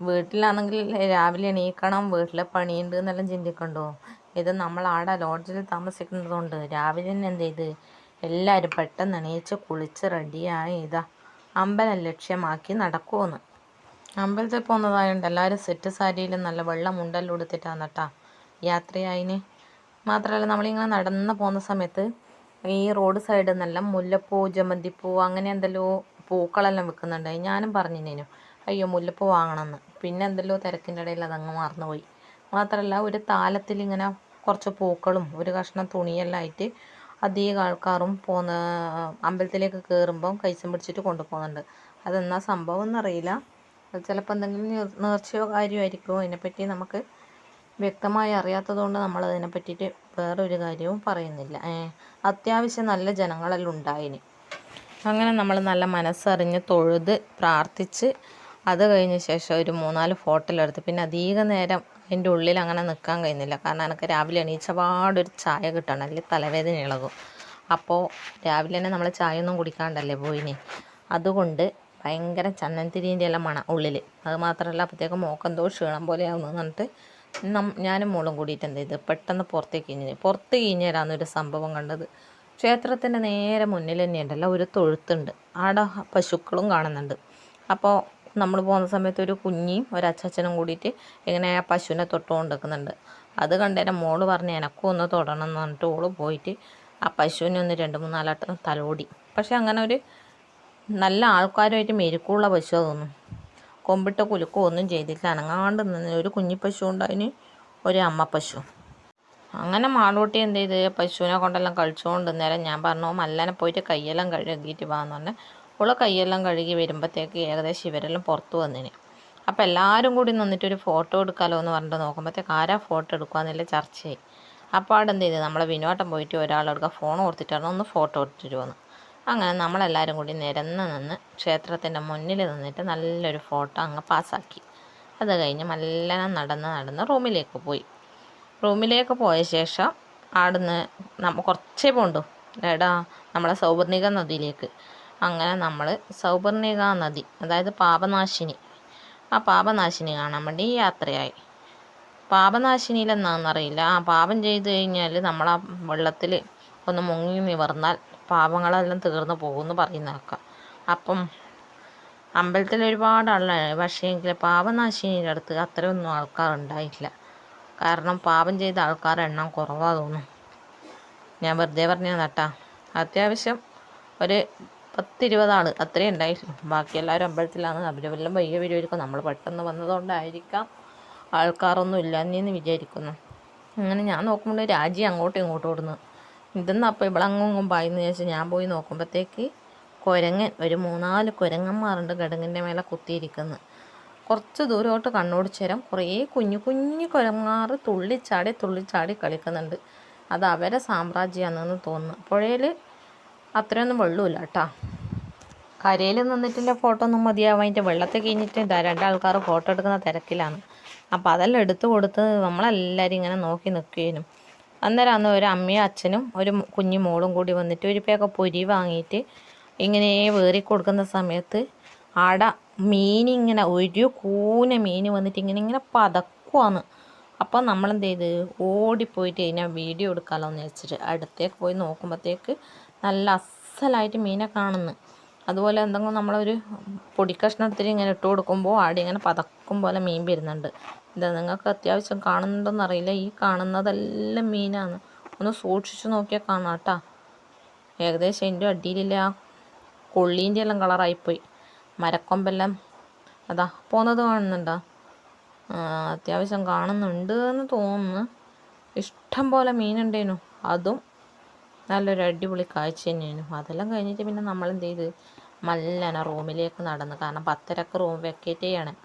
വീട്ടിലാണെങ്കിൽ രാവിലെ എണീക്കണം വീട്ടിലെ പണിയുണ്ട് എന്നെല്ലാം ചിന്തിക്കണ്ടോ? ഇത് നമ്മൾ ആടെ ലോഡ്ജിൽ താമസിക്കുന്നതുകൊണ്ട് രാവിലെ തന്നെ എന്ത് ചെയ്ത്? എല്ലാവരും പെട്ടെന്ന് എണീച്ച് കുളിച്ച് റെഡിയായി. ഇതാ അമ്പലം ലക്ഷ്യമാക്കി നടക്കുമെന്ന് അമ്പലത്തിൽ പോകുന്നതായതുകൊണ്ട് എല്ലാവരും സെറ്റ് സാരിയിലും നല്ല വെള്ള മുണ്ടെല്ലാം ഉടുത്തിട്ടാണ് കേട്ടാ യാത്രയായിന്. മാത്രമല്ല നമ്മളിങ്ങനെ നടന്ന് പോകുന്ന സമയത്ത് ഈ റോഡ് സൈഡിൽ നിന്നെല്ലാം മുല്ലപ്പൂ ജമന്തിപ്പൂ അങ്ങനെ എന്തെല്ലോ പൂക്കളെല്ലാം വിൽക്കുന്നുണ്ടായി. ഞാനും പറഞ്ഞിനേനു. അയ്യോ മുല്ലപ്പൂ വാങ്ങണമെന്ന്. പിന്നെ എന്തെല്ലോ തിരക്കിന്റെ ഇടയിൽ അതങ്ങ് മറന്നുപോയി. മാത്രമല്ല ഒരു താലത്തിൽ ഇങ്ങനെ കുറച്ച് പൂക്കളും ഒരു കഷ്ണം തുണിയെല്ലാം ആയിട്ട് അധികം ആൾക്കാരും പോകുന്ന അമ്പലത്തിലേക്ക് കയറുമ്പം കൈസം പിടിച്ചിട്ട് കൊണ്ടുപോകുന്നുണ്ട്. അതെന്നാ സംഭവം എന്നറിയില്ല. ചിലപ്പോൾ എന്തെങ്കിലും നേർ നേർച്ചയോ കാര്യമായിരിക്കുമോ അതിനെപ്പറ്റി നമുക്ക് വ്യക്തമായി അറിയാത്തതുകൊണ്ട് നമ്മൾ അതിനെ പറ്റിയിട്ട് വേറൊരു കാര്യവും പറയുന്നില്ല. അത്യാവശ്യം നല്ല ജനങ്ങളെല്ലാം ഉണ്ടായിന്. അങ്ങനെ നമ്മൾ നല്ല മനസ്സറിഞ്ഞ് തൊഴുത് പ്രാർത്ഥിച്ച് അത് കഴിഞ്ഞ ശേഷം ഒരു മൂന്നാൽ ഫോട്ടോ എടുത്ത്. പിന്നെ അധിക നേരം അതിന്റെ ഉള്ളിൽ അങ്ങനെ നിൽക്കാൻ കഴിയുന്നില്ല. കാരണം എനിക്ക് രാവിലെ എണീച്ച പാടൊരു ചായ കിട്ടണം. അല്ലെങ്കിൽ തലവേദന ഇളകും. അപ്പോൾ രാവിലെ തന്നെ നമ്മൾ ചായ ഒന്നും കുടിക്കാണ്ടല്ലേ പോയിനി? അതുകൊണ്ട് ഭയങ്കര ചന്നൻതിരിന്റെ എല്ലാം മണം ഉള്ളിൽ അത് മാത്രമല്ല അപ്പോഴത്തേക്കും മോക്കെന്തോ ക്ഷീണം പോലെയാവുന്നു എന്നിട്ട് ഞാനും മോളും കൂടിയിട്ട് എന്ത് ചെയ്ത്? പെട്ടെന്ന് പുറത്തേക്ക് കഴിഞ്ഞ് പുറത്ത് കഴിഞ്ഞേരാന്ന് ഒരു സംഭവം കണ്ടത്. ക്ഷേത്രത്തിന്റെ നേരെ മുന്നിൽ തന്നെ ഉണ്ടല്ലോ ഒരു തൊഴുത്തുണ്ട്. ആടെ പശുക്കളും കാണുന്നുണ്ട്. അപ്പോൾ നമ്മൾ പോകുന്ന സമയത്ത് ഒരു കുഞ്ഞിയും ഒരു അച്ഛനും കൂടിയിട്ട് ഇങ്ങനെ ആ പശുവിനെ തൊട്ടുകൊണ്ട് നിൽക്കുന്നുണ്ട് അത് കണ്ടേരം മോൾ പറഞ്ഞ് എനക്കും ഒന്ന് തൊടണം എന്ന് പറഞ്ഞിട്ട് ഓൾ പോയിട്ട് ആ പശുവിനെ ഒന്ന് രണ്ട് മൂന്നാലാട്ടം തലോടി. പക്ഷേ അങ്ങനെ ഒരു നല്ല ആൾക്കാരുമായിട്ട് മെരുക്കുള്ള പശു അതൊന്നും കൊമ്പിട്ട കുലുക്കോ ഒന്നും ചെയ്തില്ല അനങ്ങാണ്ട് നിന്ന് ഒരു കുഞ്ഞി പശു ഉണ്ടായിന് ഒരു അമ്മ പശു. അങ്ങനെ മാളൂട്ടി എന്ത് ചെയ്ത്? പശുവിനെ കൊണ്ടെല്ലാം കളിച്ചുകൊണ്ട് നേരം ഞാൻ പറഞ്ഞു മല്ലനെ പോയിട്ട് കയ്യെല്ലാം കഴുകിയിട്ട് വാന്ന് പറഞ്ഞ് ഓൾ കൈയെല്ലാം കഴുകി വരുമ്പോഴത്തേക്ക് ഏകദേശം ഇവരെല്ലാം പുറത്ത് വന്നിന്. അപ്പോൾ എല്ലാവരും കൂടി നിന്നിട്ട് ഒരു ഫോട്ടോ എടുക്കാമല്ലോ എന്ന് പറഞ്ഞിട്ട് നോക്കുമ്പോഴത്തേക്ക് ആരാ ഫോട്ടോ എടുക്കുക ചർച്ചയായി. അപ്പോൾ അവിടെ എന്ത് ചെയ്തു? നമ്മളെ വിനോട്ടം പോയിട്ട് ഒരാളെടുക്കുക ഫോൺ കൊടുത്തിട്ടാണ് ഒന്ന് ഫോട്ടോ എടുത്തിട്ട് വന്നു അങ്ങനെ നമ്മളെല്ലാവരും കൂടി നിരന്ന് നിന്ന് ക്ഷേത്രത്തിന്റെ മുന്നിൽ നിന്നിട്ട് നല്ലൊരു ഫോട്ടോ അങ്ങ് പാസ്സാക്കി അത് കഴിഞ്ഞ് നല്ല നടന്ന് നടന്ന് റൂമിലേക്ക് പോയി. റൂമിലേക്ക് പോയ ശേഷം അവിടുന്ന് നമ്മ കുറച്ചേ പോണ്ടു. എടാ നമ്മളെ സൗപർണിക നദിയിലേക്ക്. അങ്ങനെ നമ്മൾ സൗപർണിക നദി അതായത് പാപനാശിനി. ആ പാപനാശിനി കാണാൻ വേണ്ടി യാത്രയായി. പാപനാശിനിയിൽ എന്നാണെന്നറിയില്ല ആ പാപം ചെയ്തു കഴിഞ്ഞാൽ നമ്മൾ ആ വെള്ളത്തിൽ ഒന്ന് മുങ്ങി നിവർന്നാൽ പാപങ്ങളെല്ലാം തീർന്നു പോകുമെന്ന് പറയുന്ന കേൾക്കാം. അപ്പം അമ്പലത്തിൽ ഒരുപാട് ആളാണ് പക്ഷേ എങ്കിൽ പാപനാശിനിയുടെ അടുത്ത് അത്രയൊന്നും ആൾക്കാരുണ്ടായില്ല കാരണം പാപം ചെയ്ത ആൾക്കാരുടെ എണ്ണം കുറവാ തോന്നും ഞാൻ വെറുതെ പറഞ്ഞ നട്ടാ അത്യാവശ്യം ഒരു പത്തിരുപത് ആൾ അത്രയും ഉണ്ടായിരുന്നു ബാക്കി എല്ലാവരും അമ്പലത്തിലാണ്. അവരെല്ലാം വയ്യ വരുമായിരിക്കും നമ്മൾ പെട്ടെന്ന് വന്നതുകൊണ്ടായിരിക്കാം. ആൾക്കാരൊന്നും ഇല്ലാന്ന് വിചാരിക്കുന്നു. അങ്ങനെ ഞാൻ നോക്കുമ്പോൾ രാജി അങ്ങോട്ടും ഇങ്ങോട്ടും ഓടുന്നു. ഇതെന്നാ അപ്പോൾ ഇവളങ്ങും പായെന്ന് ചോദിച്ചാൽ ഞാൻ പോയി നോക്കുമ്പോഴത്തേക്ക് കുരങ്ങൻ ഒരു മൂന്നാൽ കുരങ്ങന്മാരുണ്ട് ഗടങ്ങിന്റെ മേലെ കുത്തിയിരിക്കുന്നു. കുറച്ച് ദൂരോട്ട് കണ്ണോടിച്ചേരം കുറേ കുഞ്ഞു കുഞ്ഞു കുരങ്ങാറ് തുള്ളിച്ചാടി തുള്ളിച്ചാടി കളിക്കുന്നുണ്ട്. അത് അവരെ സാമ്രാജ്യമാണെന്ന് തോന്നുന്നു. പുഴയിൽ അത്രയൊന്നും വെള്ളമില്ല കേട്ടോ. കരയിൽ നിന്നിട്ടില്ല ഫോട്ടോ ഒന്നും മതിയാവും. അതിന്റെ വെള്ളത്തെ കഴിഞ്ഞിട്ട് രണ്ടാൾക്കാർ ഫോട്ടോ എടുക്കുന്ന തിരക്കിലാണ്. അപ്പോൾ അതെല്ലാം എടുത്തു കൊടുത്ത് നമ്മളെല്ലാവരും ഇങ്ങനെ നോക്കി നിൽക്കുകയും അന്നേരം അന്ന് ഒരു അമ്മയും അച്ഛനും ഒരു കുഞ്ഞു മോളും കൂടി വന്നിട്ട് ഒരു പേക്ക പൊരി വാങ്ങിയിട്ട് ഇങ്ങനെ വേറി കൊടുക്കുന്ന സമയത്ത് ആട മീനിങ്ങനെ ഒരു കൂന മീൻ വന്നിട്ട് ഇങ്ങനെ ഇങ്ങനെ പതക്കുവാന്ന് അപ്പോൾ നമ്മളെന്ത് ചെയ്ത് ഓടിപ്പോയിട്ട് കഴിഞ്ഞാൽ വീഡിയോ എടുക്കാമല്ലോ എന്ന് വെച്ചിട്ട് അടുത്തേക്ക് പോയി നോക്കുമ്പോഴത്തേക്ക് നല്ല അസലായിട്ട് മീനെ കാണുന്നു. അതുപോലെ എന്തെങ്കിലും നമ്മളൊരു പൊടിക്കഷ്ണം എടുത്തിട്ട് ഇങ്ങനെ ഇട്ട് കൊടുക്കുമ്പോൾ ആടെ ഇങ്ങനെ പതക്കും പോലെ മീൻ വരുന്നുണ്ട്. ഇത് നിങ്ങൾക്ക് അത്യാവശ്യം കാണുന്നുണ്ടോ അറിയില്ല. ഈ കാണുന്നതെല്ലാം മീനാണ്. ഒന്ന് സൂക്ഷിച്ചു നോക്കിയാൽ കാണാം കേട്ടോ. ഏകദേശം എന്റെ അടിയിലില്ല. ആ കൊള്ളീന്റെ എല്ലാം കളറായിപ്പോയി. മരക്കൊമ്പെല്ലാം അതാ പോകുന്നത് കാണുന്നുണ്ടോ? അത്യാവശ്യം കാണുന്നുണ്ട് എന്ന് തോന്നുന്നു. ഇഷ്ടം പോലെ മീനുണ്ടേനു. അതും നല്ലൊരു അടിപൊളി കാഴ്ച തന്നെയാണ്. അതെല്ലാം കഴിഞ്ഞിട്ട് പിന്നെ നമ്മൾ എന്ത് ചെയ്ത് മല്ലന റൂമിലേക്ക് നടന്നു. കാരണം പത്തരക്ക് റൂം വെക്കേറ്റ് ചെയ്യണം.